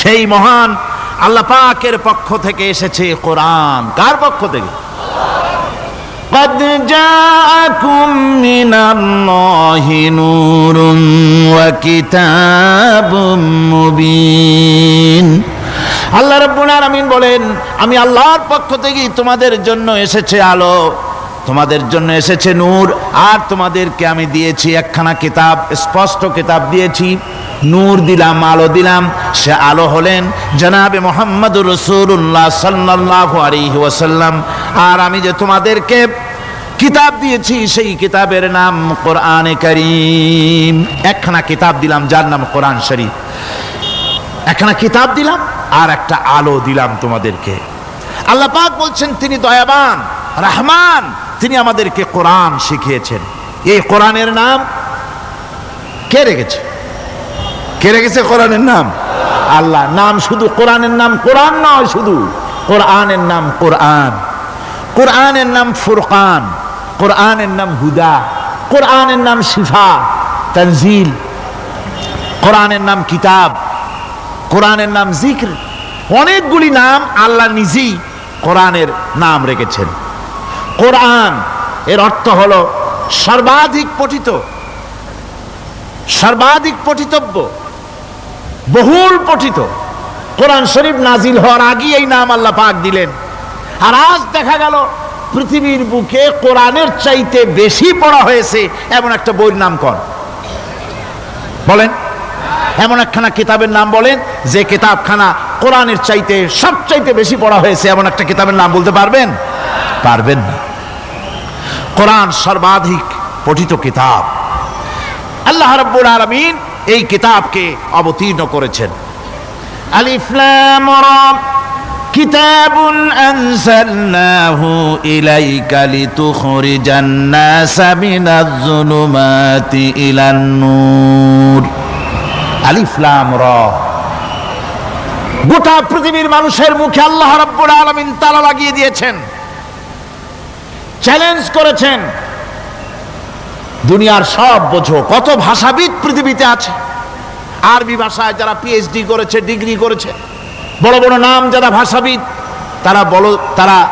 সেই মহান আল্লাহ পাকের পক্ষ থেকে এসেছে কোরআন কার পক্ষ থেকে قد جاءكم من الله نور وكتاب مبين আল্লাহ রাব্বুল আলামিন বলেন আমি আল্লাহর পক্ষ থেকে তোমাদের জন্য এসেছে আলো তোমাদের জন্য এসেছে নূর আর তোমাদেরকে আমি দিয়েছি একখানা কিতাব স্পষ্ট কিতাব দিয়েছি নূর দিলাম, আলো দিলাম। সে আলো হলেন জনাবে মোহাম্মদ রসুল্লাহ সাল্লাহ ওয়াসাল্লাম। আর আমি যে তোমাদেরকে কিতাব দিয়েছি, সেই কিতাবের নাম কোরআনে করিম। একখানা কিতাব দিলাম, যার নাম কোরআন শরীফ। একখানা কিতাব দিলাম, আর একটা আলো দিলাম তোমাদেরকে। আল্লাহ পাক বলছেন, তিনি দয়াবান, রহমান, তিনি আমাদেরকে কোরআন শিখিয়েছেন। এই কোরআনের নাম কে রেখেছে? কে রেখেছে কোরআনের নাম? আল্লাহ। নাম শুধু কোরআনের নাম কোরআন নয় শুধু। কোরআনের নাম কোরআন। কোরআনের নাম ফুরকান। কোরআনের নাম হুদা। কোরআনের নাম শিফা, তনজিল। কোরআনের নাম কিতাব। কোরআনের নাম জিক্র। অনেকগুলি নাম আল্লাহ নিজেই কোরআনের নাম রেখেছেন। কোরআন, এর অর্থ হলো সর্বাধিক পঠিত। সর্বাধিক পঠিতব্য। বহুল পঠিত। কোরআন শরীফ নাজিল হওয়ার আগেই এই নাম আল্লাহ পাক দিলেন। আর আজ দেখা গেল, পৃথিবীর বুকে কোরআনের চাইতে বেশি পড়া হয়েছে এমন একটা বইয়ের নাম কর। বলেন, এমন একখানা কিতাবের নাম বলেন, যে কিতাবখানা কোরআনের চাইতে সবচাইতে বেশি পড়া হয়েছে এমন একটা কিতাবের নাম বলতে পারবেন? পারবেন না। কোরআন সর্বাধিক পঠিত কিতাব। আল্লাহ রাব্বুল আলামিন এই কিতাবকে অবতীর্ণ করেছেন আলিফ লাম রা كتاب أنزلناه إليك لتخرج الناس من الظلمات إلى النور আলিফ লাম র গোটা পৃথিবীর মানুষের মুখে আল্লাহ রাব্বুল আলামিন তালা লাগিয়ে দিয়েছেন চ্যালেঞ্জ করেছেন দুনিয়ার সব বোঝো কত ভাষাবিদ পৃথিবীতে আছে আরবি ভাষায় যারা পিএইচডি করেছে ডিগ্রি করেছে, বড় বড় নাম যারা ভাষাবিদ, তারা বলো, তারা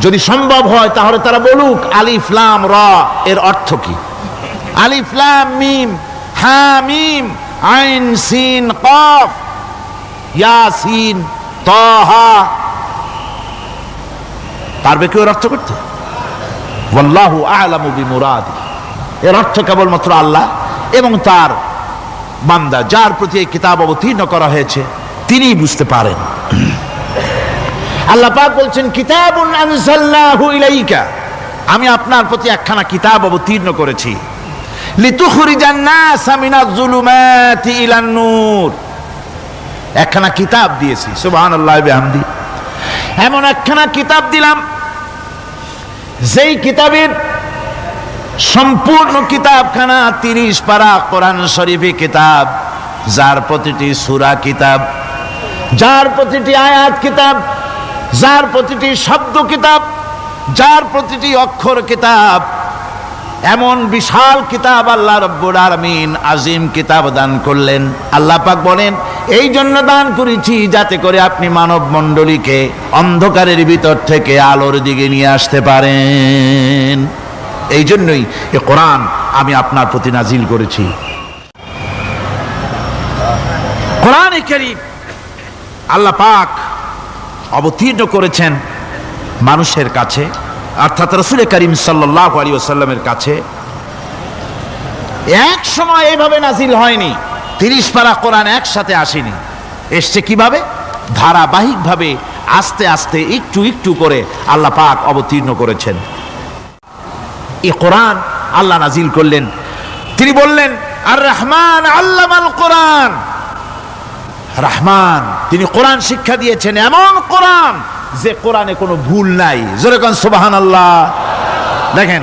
যদি সম্ভব হয় তাহলে তারা বলুক, আলিফ, লাম, র, এর অর্থ কি? আলিফ, লাম, মিম হা মিম, আইন, সিন, কফ, ইয়াসিন, তহা। পারবে কেউ অর্থ করতে? আ'লামু বিমুরাদি। এর অর্থ কেবলমাত্র আল্লাহ এবং তার বান্দা, যার প্রতি এই কিতাব অবতীর্ণ করা হয়েছে তিনি বুঝতে পারেন। আল্লাহ পাক বলছেন, কিতাবুন আনজালনাহু ইলাইকা। আমি আপনার প্রতি একখানা কিতাব অবতীর্ণ করেছি। লিতুখরিজান নাস মিনাজ জুলুমাতি ইলান নূর। একখানা কিতাব দিয়েছি, সুবহানাল্লাহি বিহামদি। এমন একখানা কিতাব দিলাম, যেই কিতাবের সম্পূর্ণ কিতাবখানা তিরিশ পারা কোরআন শরীফে কিতাব, যার প্রতিটি সুরা কিতাব, যার প্রতিটি আয়াত কিতাব, যার প্রতিটি শব্দ কিতাব, যার প্রতিটি অক্ষর কিতাব, এমন বিশাল কিতাব আল্লাহ রব্বুর আরমিন আজিম কিতাব দান করলেন। আল্লাহ পাক বলেন, এই জন্য দান করেছি যাতে করে আপনি মানব মণ্ডলীকে অন্ধকারের ভিতর থেকে আলোর দিকে নিয়ে আসতে পারেন। এই জন্যই এ কোরআন আমি আপনার প্রতি নাজিল করেছি। কোরআন আল্লাহ পাক অবতীর্ণ করেছেন মানুষের কাছে, অর্থাৎ রসুল করিম সাল্লাহ আলী ওসাল্লামের কাছে। এক সময় এইভাবে নাজিল হয়নি, তিরিশ পারা কোরআন একসাথে আসেনি। এসছে কীভাবে? ধারাবাহিকভাবে আস্তে আস্তে একটু একটু করে আল্লাহ পাক অবতীর্ণ করেছেন। এ কোরআন আল্লাহ নাজিল করলেন। তিনি বললেন, আর রহমান আল্লামাল কোরআন। রহমান, তিনি কোরআন শিক্ষা দিয়েছেন এমন কোরআন যে কোরআনে কোনো ভুল নাই। যেরকম সুবাহান আল্লাহ দেখেন,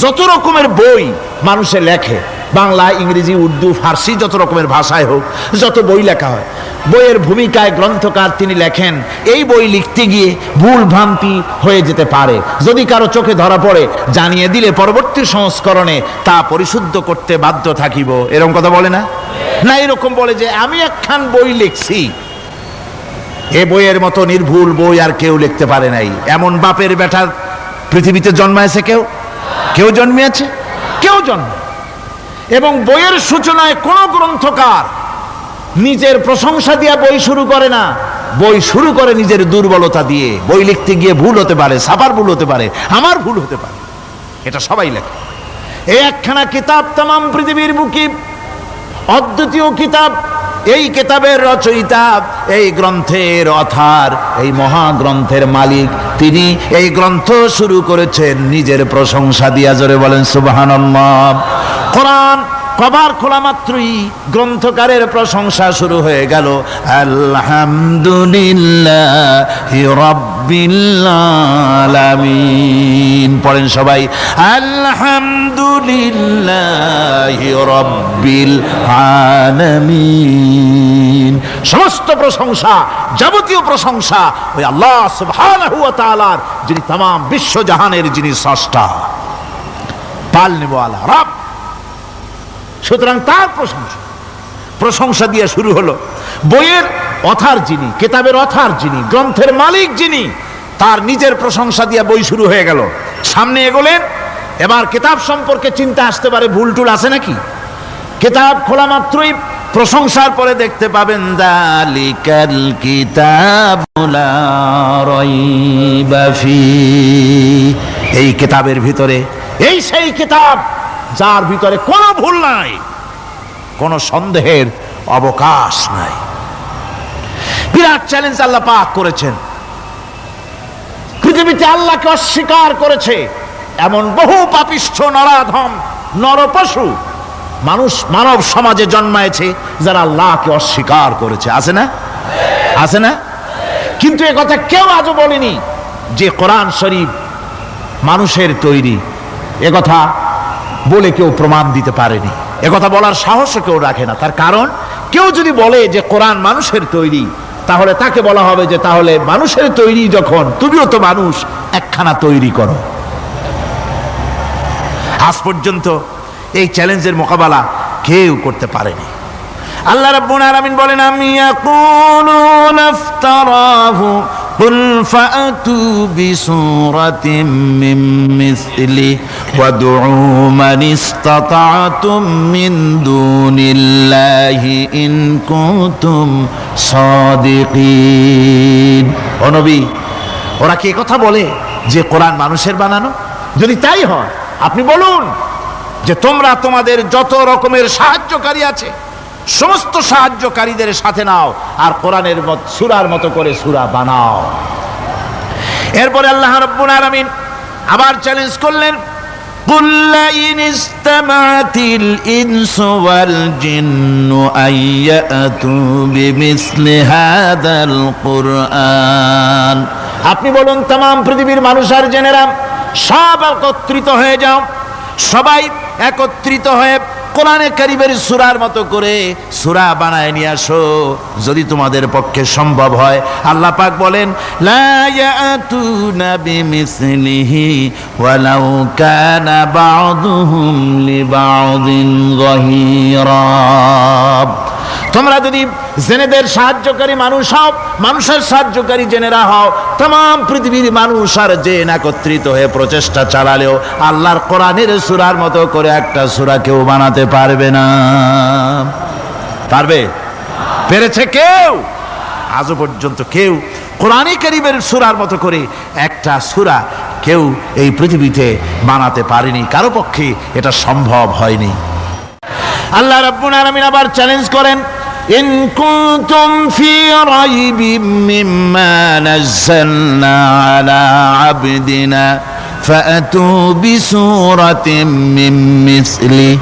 যত রকমের বই মানুষে লেখে বাংলা, ইংরেজি, উর্দু, ফার্সি যত রকমের ভাষায় হোক, যত বই লেখা হয়, বইয়ের ভূমিকায় গ্রন্থকার তিনি লেখেন, এই বই লিখতে গিয়ে ভুল ভ্রান্তি হয়ে যেতে পারে। যদি কারও চোখে ধরা পড়ে, জানিয়ে দিলে পরবর্তী সংস্করণে তা পরিশুদ্ধ করতে বাধ্য থাকিব। এরকম কথা বলে না? না, এরকম বলে যে, আমি একখান বই লিখছি। এ বইয়ের মতো নির্ভুল বই আর কেউ লিখতে পারে নাই। এমন বাপের বেটার পৃথিবীতে জন্মায়ছে কেউ? কেউ জন্মিয়েছে? কেউ জন্ম এবং বইয়ের সূচনায় কোন গ্রন্থকার নিজের প্রশংসা দিয়ে বই শুরু করে না, বই শুরু করে নিজের দুর্বলতা দিয়ে। বই লিখতে গিয়ে ভুল হতে পারে সাপার ভুল হতে পারে, আমার ভুল হতে পারে। এটা সবাই লেখে। এই একখানা কিতাব তাম পৃথিবীর বুকি, অদ্বিতীয় কিতাব, এই কিতাবের রচয়িতা, এই গ্রন্থের অথার, এই মহাগ্রন্থের মালিক। তিনি এই গ্রন্থ শুরু করেছেন নিজের প্রশংসা দিয়া, জোরে বলেন, সুবহানাল্লাহ। কোরআন কবার খোলা মাত্রই গ্রন্থকারের প্রশংসা শুরু হয়ে গেল আলহামদুলিল্লাহ রব্বিল আলামিন পড়েন সবাই আলহামদুলিল্লাহ রব্বিল আলামিন সমস্ত প্রশংসা যাবতীয় প্রশংসা ওই আল্লাহ সুবহানাহু ওয়া তাআলার যিনি तमाम বিশ্ব জাহানের যিনি স্রষ্টা পালনে ওয়ালা রব সুতরাং তার প্রশংসা। প্রশংসা দিয়ে শুরু হলো, বইয়ের অথার যিনি, কেতাবের অথার যিনি, গ্রন্থের মালিক যিনি, তার নিজের প্রশংসা দিয়ে বই শুরু হয়ে গেল। সামনে এগোলেন, এবার কেতাব সম্পর্কে চিন্তা আসতে পারে, ভুল টুল আছে নাকি? কেতাব খোলা মাত্রই প্রশংসার পরে দেখতে পাবেন এই কিতাবের ভিতরে, এই সেই কিতাব যার ভিতরে কোনো ভুল নাই, কোনো সন্দেহের অবকাশ নাই। বিরাট চ্যালেঞ্জ আল্লাহ পাক করেছেন। পৃথিবীতে আল্লাহকে অস্বীকার করেছে এমন বহু পাপিষ্ঠ নরাধম, নরপশু মানুষ মানব সমাজে জন্মায়েছে যারা আল্লাহকে অস্বীকার করেছে। আছে না? আছে না? কিন্তু এ কথা কেউ আজও বলেনি যে কোরআন শরীফ মানুষের তৈরি। এ কথা বলে কেউ প্রমাণ দিতে পারেনি। একথা বলার সাহসও কেউ রাখে না। তার কারণ, কেউ যদি বলে যে কোরআন মানুষের তৈরি, তাহলে তাকে বলা হবে যে তাহলে মানুষের তৈরি যখন, তুমিও তো মানুষ, একখানা তৈরি করো। আজ পর্যন্ত এই চ্যালেঞ্জের মোকাবেলা কেউ করতে পারেনি। আল্লাহ রাব্বুল আলামিন বলেন, আমি ইয়াকুলুনা ইফতারাহু قل فأتوا بسورة من مثله وادعوا من استطعتم من دون الله إن كنتم صادقين ও নবী ওরা কি কথা বলে যে কোরআন মানুষের বানানো যদি তাই হয় আপনি বলুন যে তোমরা তোমাদের যত রকমের সাহায্যকারী আছে সমস্ত সাহায্যকারীদের সাথে নাও আর কোরআনের মত সুরার মতো করে সুরা বানাও এরপরে আল্লাহ রব্বুল আলামিন আবার চ্যালেঞ্জ করলেন قل لئن استمعت الإنس والجن أن يأتوا بمثل هذا القرآن আপনি বলুন তাম পৃথিবীর মানুষ আর জেনেরা সব একত্রিত হয়ে যাও সবাই একত্রিত হয়ে কোরআনে কারিবের সুরার মতো করে সুরা বানায় নিয়ে আসো, যদি তোমাদের পক্ষে সম্ভব হয়। আল্লাহ পাক বলেন কানা তোমরা যদি জেনেদের সাহায্যকারী মানুষ হও, মানুষের সাহায্যকারী জেনেরা হও, তাম পৃথিবীর মানুষ আর জেন একত্রিত হয়ে প্রচেষ্টা চালালেও আল্লাহর কোরআনের সুরার মতো করে একটা সুরা কেউ বানাতে পারবে না। পারবে? পেরেছে কেউ? আজও পর্যন্ত কেউ কোরআনে করিবের সুরার মতো করে একটা সুরা কেউ এই পৃথিবীতে বানাতে পারেনি। কারও পক্ষে এটা সম্ভব হয়নি। আল্লাহ রাব্বুল আলামিন আবার চ্যালেঞ্জ করেন ইন কুনতুম ফি রাইবিম মিম্মা নাযালনা আলা আবদিনা فأتوا بسورة من مثله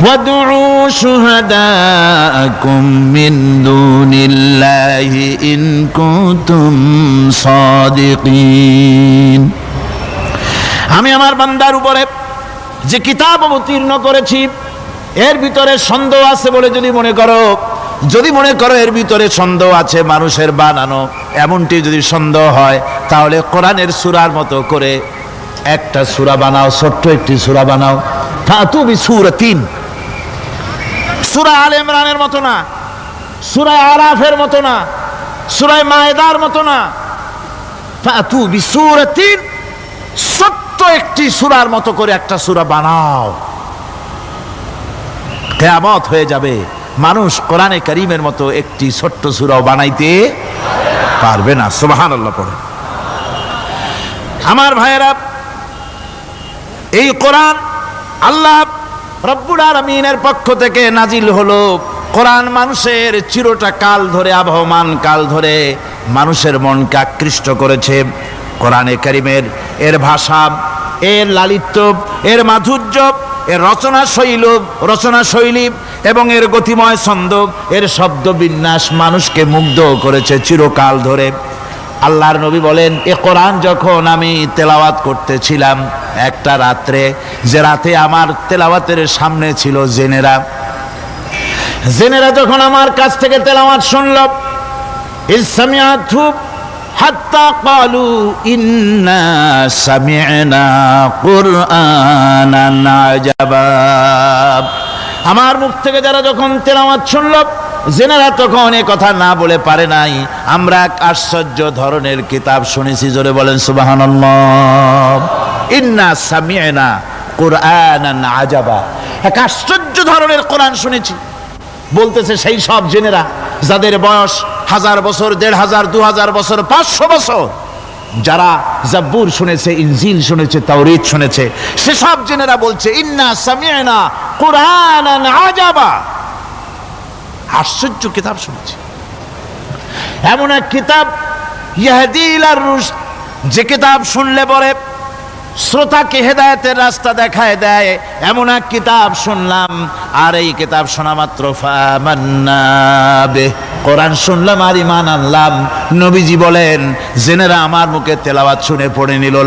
وادعوا شهداءكم من دون الله إن كنتم صادقين আমি আমার বান্দার উপরে যে কিতাব অবতীর্ণ করেছি এর ভিতরে সন্দেহ আছে বলে যদি মনে করো যদি মনে করো এর ভিতরে সন্দেহ আছে মানুষের বানানো, এমনটি যদি সন্দেহ হয়, তাহলে কোরআনের সুরার মতো করে একটা সুরা বানাও, ছোট্ট একটি সুরা বানাও। তুমি সুর তিন সুরা আল ইমরানের মতো না সুরায় আরাফের মতো না সুরায় মায়েদার মতো না। ফাতু বিসুরাতিন, ছোট্ট একটি সুরার মতো করে একটা সুরা বানাও। কেয়ামত হয়ে যাবে। মানুষ কোরআনে করিমের মতো একটি ছোট্ট সুরাও বানাইতে পারবে না। সুবাহান আল্লাহ পড়ে। আমার ভাইয়েরা, এই কোরআন আল্লাহ রব্বুল আলমিনের পক্ষ থেকে নাজিল হলো। কোরআন মানুষের চিরটা কাল ধরে, আবহমান কাল ধরে মানুষের মনকে আকৃষ্ট করেছে। কোরআনে করিমের এর ভাষা, এর লালিত্য, এর মাধুর্য, এর রচনা শৈল রচনা শৈলী এবং এর গতিময় ছন্দ এর শব্দ বিন্যাস মানুষকে মুগ্ধ করেছে চিরকাল ধরে। আল্লাহর নবী বলেন, এ কোরআন যখন আমি তেলাওয়াত করতেছিলাম একটা রাত্রে, যে রাতে আমার তেলাওয়াতের সামনে ছিল জেনেরা। জেনেরা যখন আমার কাছ থেকে তেলাওয়াত শুনল কুরআনান আজাবা। আমার মুখ থেকে যারা যখন তেলাওয়াত শুনল, জেনারা তখন এ কথা না বলে পারে নাই। আমরা এক আশ্চর্য ধরনের কিতাব শুনেছি, জোরে বলেন সামি'না কুরআনান আজাবা। এক আশ্চর্য ধরনের কোরআন শুনেছি। বলতেছে সেই সব জেনেরা, যাদের বয়স হাজার বছর, দেড় হাজার, দু হাজার বছর, পাঁচশো বছর যারা জব্বুর শুনেছে, ইনজিল শুনেছে তাওরিত শুনেছে, সেসব জেনেরা বলছে, ইন্না সামিয়না কোরআন আজাবা। আশ্চর্য কিতাব শুনেছি। এমন এক কিতাব ইয়াহদিল রুশ যে কিতাব শুনলে পরে শ্রোতাকে হেদায়তের রাস্তা দেখায় দেয়, এমন এক কিতাব শুনলাম, আর এই কিতাব শোনা মাত্র ফামান্নাবে কোরআন শুনলাম আর ইমান আনলাম। নবীজি বলেন, জেনেরা আমার মুখে তেলাওয়াত শুনে পড়ে নিল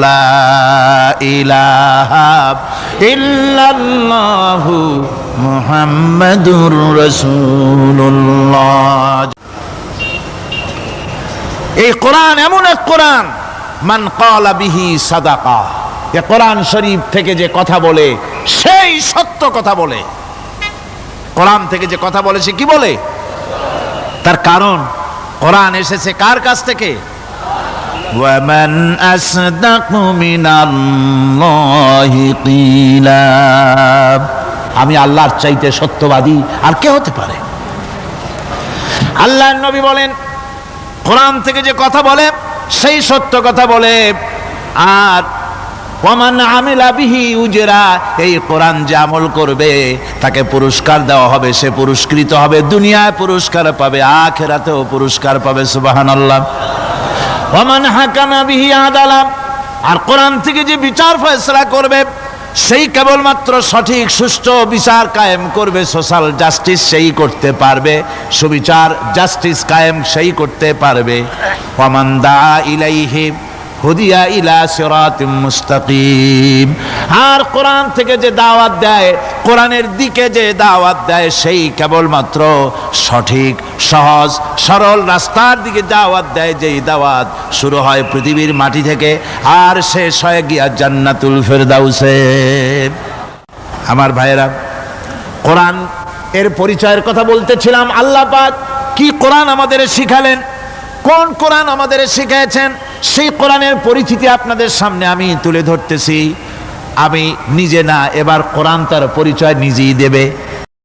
এই কোরআন এমন এক কোরআন, মান কালা বিহি সাদাকা। এ কোরআন শরীফ থেকে যে কথা বলে, সেই সত্য কথা বলে। কোরআন থেকে যে কথা বলে, সে কি বলে? তার কারণ কোরআন এসেছে কার কাছ থেকে ومن أصدق من الله قيلا আমি আল্লাহর চাইতে সত্যবাদী আর কে হতে পারে আল্লাহর নবী বলেন কোরআন থেকে যে কথা বলে সেই সত্য কথা বলে আর ওমান এই কোরআন যে আমল করবে, তাকে পুরস্কার দেওয়া হবে, সে পুরস্কৃত হবে, দুনিয়ায় পুরস্কার পাবে, আখেরাতেও পুরস্কার পাবে হাকামা বিহি আর কোরআন থেকে যে বিচার ফয়সলা করবে, সেই কেবলমাত্র সঠিক, সুষ্ঠু বিচার কায়েম করবে, সোশ্যাল জাস্টিস সেই করতে পারবে, সুবিচার জাস্টিস কায়েম সেই করতে পারবে। ওমান দা ইলাইহি হুদিয়া ইলা সিরাতিম মুস্তাকিম। আর কোরআন থেকে যে দাওয়াত দেয়, কোরআনের দিকে যে দাওয়াত দেয়, সেই কেবলমাত্র সঠিক, সহজ, সরল রাস্তার দিকে দাওয়াত দেয়, যেই দাওয়াত শুরু হয় পৃথিবীর মাটি থেকে, আর শেষ হয় গিয়া জান্নাতুল ফেরদাউসে। আমার ভাইয়েরা, কোরআন এর পরিচয়ের কথা বলতেছিলাম, আল্লাহ পাক কি কোরআন আমাদের শিখালেন? কোন কোরআন আমাদের শিখিয়েছেন সেই কোরআনের পরিচিতি আপনাদের সামনে আমি তুলে ধরতেছি। আমি নিজে না, এবার কোরআন তার পরিচয় নিজেই দেবে।